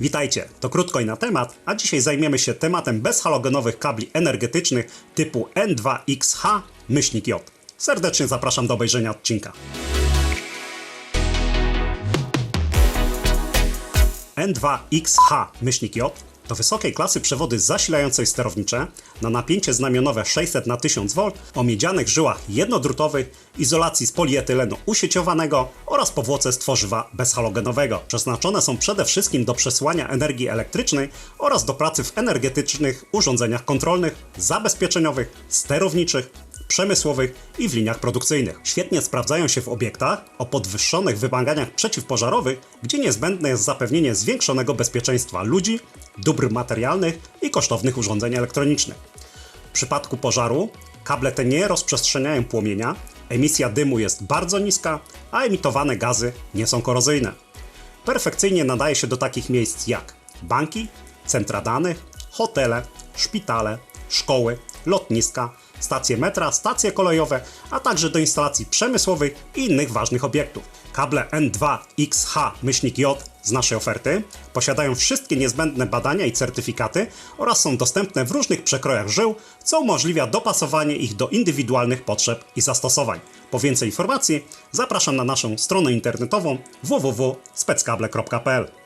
Witajcie, to krótko i na temat, a dzisiaj zajmiemy się tematem bezhalogenowych kabli energetycznych typu N2XH myślnik J. Serdecznie zapraszam do obejrzenia odcinka. N2XH myślnik J to wysokiej klasy przewody zasilające sterownicze na napięcie znamionowe 600 na 1000 V o miedzianych żyłach jednodrutowych, izolacji z polietylenu usieciowanego oraz powłoce z tworzywa bezhalogenowego. Przeznaczone są przede wszystkim do przesyłania energii elektrycznej oraz do pracy w energetycznych urządzeniach kontrolnych, zabezpieczeniowych, sterowniczych, przemysłowych i w liniach produkcyjnych. Świetnie sprawdzają się w obiektach o podwyższonych wymaganiach przeciwpożarowych, gdzie niezbędne jest zapewnienie zwiększonego bezpieczeństwa ludzi, dóbr materialnych i kosztownych urządzeń elektronicznych. W przypadku pożaru kable te nie rozprzestrzeniają płomienia, emisja dymu jest bardzo niska, a emitowane gazy nie są korozyjne. Perfekcyjnie nadaje się do takich miejsc jak banki, centra danych, hotele, szpitale, szkoły, lotniska, stacje metra, stacje kolejowe, a także do instalacji przemysłowych i innych ważnych obiektów. Kable N2XH-J z naszej oferty posiadają wszystkie niezbędne badania i certyfikaty oraz są dostępne w różnych przekrojach żył, co umożliwia dopasowanie ich do indywidualnych potrzeb i zastosowań. Po więcej informacji zapraszam na naszą stronę internetową www.speckable.pl.